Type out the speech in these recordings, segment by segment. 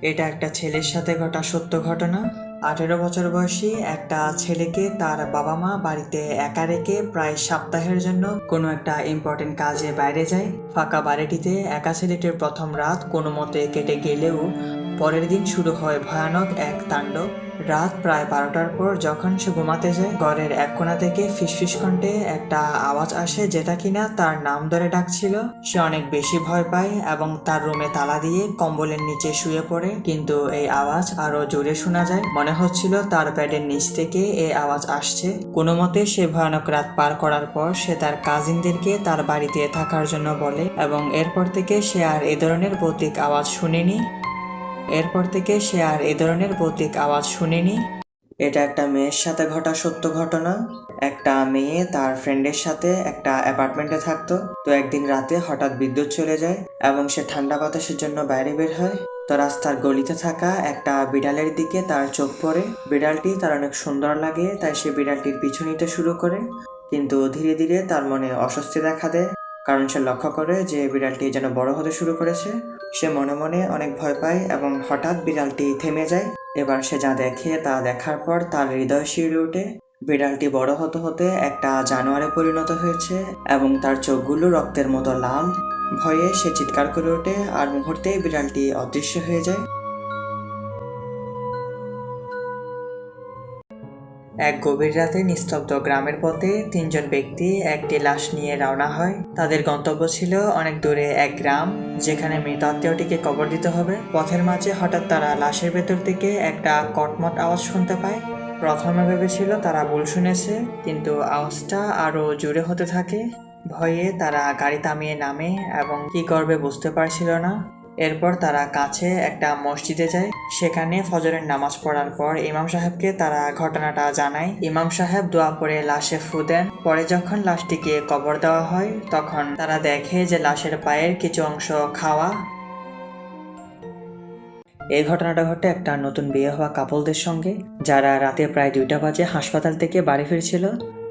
এটা একটা ছেলের সাথে ঘটা সত্য ঘটনা। আঠেরো বছর বয়সী একটা ছেলেকে তার বাবা মা বাড়িতে একা রেখে প্রায় সপ্তাহের জন্য কোনো একটা ইম্পর্টেন্ট কাজে বাইরে যায়। ফাঁকা বাড়িটিতে একা ছেলেটির প্রথম রাত কোনো মতে কেটে গেলেও পরের দিন শুরু হয় ভয়ানক এক তাণ্ডব রাত প্রায় বারোটার পর যখন সে ঘুমাতে যায়, ঘরের এক কোণা থেকে ফিসফিস কণ্ঠে একটা আওয়াজ আসে যেটা কিনা তার নাম ধরে ডাকছিল। সে অনেক বেশি ভয় পায় এবং তার রুমে তালা দিয়ে কম্বলের নিচে শুয়ে পড়ে। কিন্তু এই আওয়াজ আরও জোরে শোনা যায়। মনে হচ্ছিল তার ব্যাডের নিচ থেকে এই আওয়াজ আসছে। কোনো মতে সে ভয়ানক রাত পার করার পর সে তার কাজিনদেরকে তার বাড়িতে থাকার জন্য বলে এবং এরপর থেকে সে আর এ ধরনের ভৌতিক আওয়াজ শুনেনি। এরপর থেকে সে আর এ ধরনের ভৌতিক আওয়াজ শুনেনি। এটা একটা মেয়ের সাথে ঘটা সত্য ঘটনা। একটা মেয়ে তার ফ্রেন্ডের সাথে একটা অ্যাপার্টমেন্টে থাকতো। তো একদিন রাতে হঠাৎ বিদ্যুৎ চলে যায় এবং সে ঠান্ডা বাতাসের জন্য বাইরে বের হয়। তো রাস্তার গলিতে থাকা একটা বিড়ালের দিকে তার চোখ পড়ে। বিড়ালটি তার অনেক সুন্দর লাগে, তাই সে বিড়ালটির পিছু নিতে শুরু করে। কিন্তু ধীরে ধীরে তার মনে অস্বস্তি দেখা দেয়। কারণ সে লক্ষ্য করে যে বিড়ালটি যেন বড় হতে শুরু করেছে। সে মনে মনে অনেক ভয় পায় এবং হঠাৎ বিড়ালটি থেমে যায়। এবার সে যা দেখে তা দেখার পর তার হৃদয় শিউরে ওঠে। বিড়ালটি বড় হতে হতে একটা জানোয়ারে পরিণত হয়েছে এবং তার চোখগুলো রক্তের মতো লাল। ভয়ে সে চিৎকার করে ওঠে। আর মুহূর্তেই বিড়ালটি অদৃশ্য হয়ে যায়। এক গভীর রাতে নিস্তব্ধ গ্রামের পথে তিনজন ব্যক্তি একটি লাশ নিয়ে রওনা হয়। তাদের গন্তব্য ছিল অনেক দূরে এক গ্রাম, যেখানে মৃত আত্মীয়টিকে কবর দিতে হবে। পথের মাঝে হঠাৎ তারা লাশের ভেতর থেকে একটা কটমট আওয়াজ শুনতে পায়। প্রথমে ভেবেছিল তারা ভুল শুনেছে, কিন্তু আওয়াজটা আরও জোরে হতে থাকে। ভয়ে তারা গাড়ি থামিয়ে নামে এবং কি করবে বুঝতে পারছিল না। এরপর তারা কাছে একটা মসজিদে যায়। সেখানে ফজরের নামাজ পড়ার পর ইমাম সাহেবকে তারা ঘটনাটা জানায়। ইমাম সাহেব দোয়া করে লাশে ফু দেন। পরে যখন লাশটিকে কবর দেওয়া হয়, তখন তারা দেখে যে লাশের পায়ের কিছু অংশ খাওয়া। এই ঘটনাটা ঘটে একটা নতুন বিয়ে হওয়া কাপলদের সঙ্গে, যারা রাতে প্রায় দুইটা বাজে হাসপাতাল থেকে বাড়ি ফিরছিল।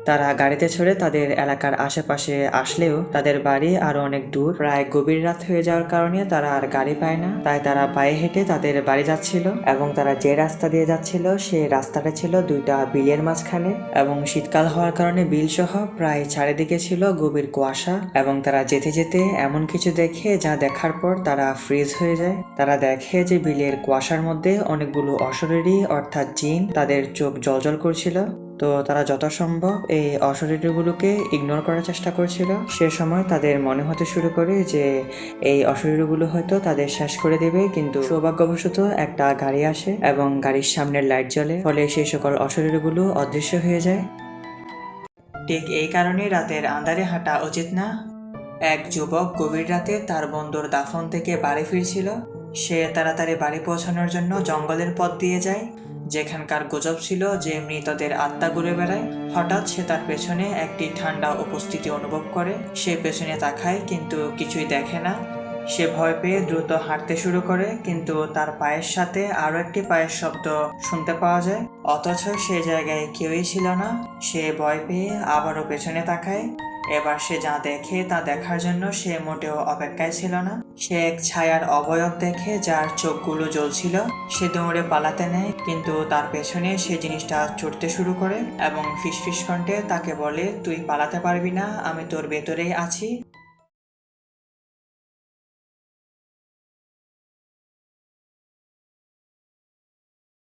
তারা গাড়িতে চড়ে তাদের এলাকার আশেপাশে আসলেও তাদের বাড়ি আরও অনেক দূর। প্রায় গভীর রাত হয়ে যাওয়ার কারণে তারা আর গাড়ি পায় না। তাই তারা পায়ে হেঁটে তাদের বাড়ি যাচ্ছিল এবং তারা যে রাস্তা দিয়ে যাচ্ছিল, সে রাস্তাটা ছিল দুইটা বিলের মাঝখানে এবং শীতকাল হওয়ার কারণে বিল সহ প্রায় চারিদিকে ছিল গভীর কুয়াশা এবং তারা যেতে যেতে এমন কিছু দেখে যা দেখার পর তারা ফ্রিজ হয়ে যায়। তারা দেখে যে বিলের কুয়াশার মধ্যে অনেকগুলো অশরীরী অর্থাৎ জিন তাদের চোখ জলজল করছিল। তো তারা যথাসম্ভব এই অশরীরগুলোকে ইগনোর করার চেষ্টা করছিল। সে সময় তাদের মনে হতে শুরু করে যে এই অশরীরগুলো হয়তো তাদের শেষ করে দেবে, কিন্তু সৌভাগ্যবশত একটা গাড়ি আসে এবং গাড়ির সামনের লাইট জ্বলে, ফলে সেই সকল অশরীরগুলো অদৃশ্য হয়ে যায়। ঠিক এই কারণে রাতের আন্ধারে হাঁটা উচিত না। এক যুবক গভীর রাতে তার বন্ধুর দাফন থেকে বাড়ি ফিরছিল। সে তাড়াতাড়ি বাড়ি পৌঁছানোর জন্য জঙ্গলের পথ দিয়ে যায়। যেখানকার গুজব ছিল যে মৃতদের আত্মা ঘুরে বেড়ায়, হঠাৎ সে তার পেছনে একটি ঠান্ডা উপস্থিতি অনুভব করে। সে পেছনে তাকায়, কিন্তু কিছুই দেখে না। সে ভয় পেয়ে দ্রুত হাঁটতে শুরু করে, কিন্তু তার পায়ের সাথে আরও একটি পায়ের শব্দ শুনতে পাওয়া যায়। অথচ সে জায়গায় কেউই ছিল না। সে ভয় পেয়ে আবারও পেছনে তাকায়। এবার সে যা দেখে তা দেখার জন্য সে মোটেও অপেক্ষায় ছিল না। সে এক ছায়ার অবয়ব দেখে যার চোখগুলো জ্বলছিল, সে দৌড়ে পালাতে নেয়, কিন্তু তার পেছনে সে জিনিসটা চড়তে শুরু করে এবং ফিসফিস কণ্ঠে তাকে বলে, তুই পালাতে পারবি না, আমি তোর ভেতরেই আছি।